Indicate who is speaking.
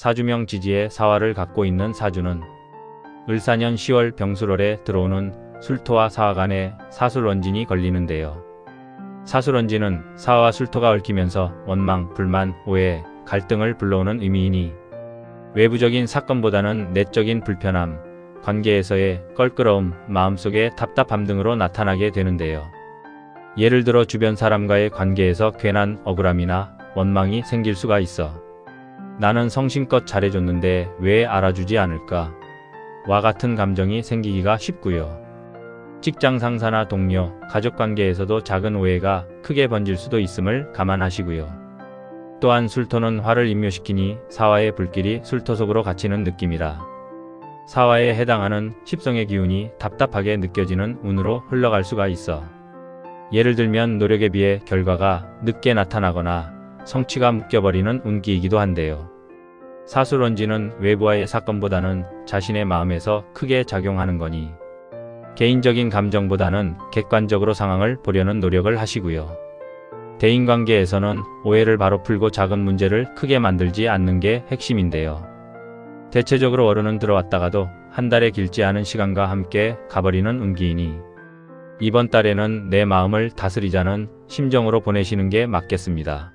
Speaker 1: 사주명 지지의 사화를 갖고 있는 사주는 을사년 10월 병술월에 들어오는 술토와 사화 간에 사술원진이 걸리는데요. 사술원진은 사화와 술토가 얽히면서 원망, 불만, 오해, 갈등을 불러오는 의미이니 외부적인 사건보다는 내적인 불편함, 관계에서의 껄끄러움, 마음속의 답답함 등으로 나타나게 되는데요. 예를 들어 주변 사람과의 관계에서 괜한 억울함이나 원망이 생길 수가 있어. 나는 성심껏 잘해줬는데 왜 알아주지 않을까? 와 같은 감정이 생기기가 쉽고요. 직장 상사나 동료, 가족 관계에서도 작은 오해가 크게 번질 수도 있음을 감안하시고요. 또한 술토는 화를 임묘시키니 사화의 불길이 술토 속으로 갇히는 느낌이라 사화에 해당하는 십성의 기운이 답답하게 느껴지는 운으로 흘러갈 수가 있어 예를 들면 노력에 비해 결과가 늦게 나타나거나 성취가 묶여버리는 운기이기도 한데요. 사술원지는 외부와의 사건보다는 자신의 마음에서 크게 작용하는 거니 개인적인 감정보다는 객관적으로 상황을 보려는 노력을 하시고요. 대인관계에서는 오해를 바로 풀고 작은 문제를 크게 만들지 않는 게 핵심인데요. 대체적으로 월요는 들어왔다가도 한 달에 길지 않은 시간과 함께 가버리는 운기이니 이번 달에는 내 마음을 다스리자는 심정으로 보내시는 게 맞겠습니다.